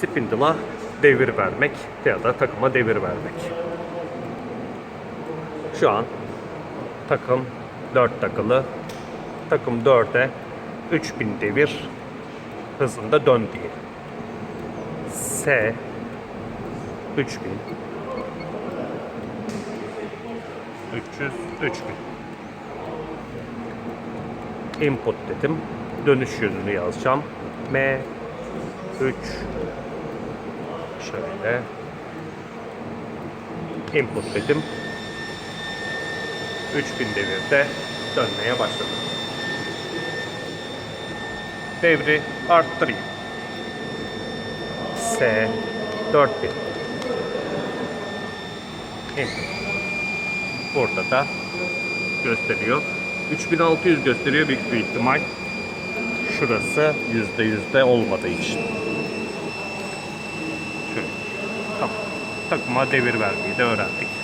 spindle'a devir vermek ya da takıma devir vermek. Şu an takım 4 takılı. Takım 4'e 3000 devir hızında dön diye. S 3000 300 3000 input dedim. Dönüş yönünü yazacağım. M 3 şöyle input dedim. 3000 devirde dönmeye başladı. Devri arttırayım. S 4000 input. Burada da gösteriyor. 3600 gösteriyor büyük bir ihtimal. Şurası yüzde yüzde olmadığı için. Şöyle. Tamam. Takıma devir vermeyi de öğrendik.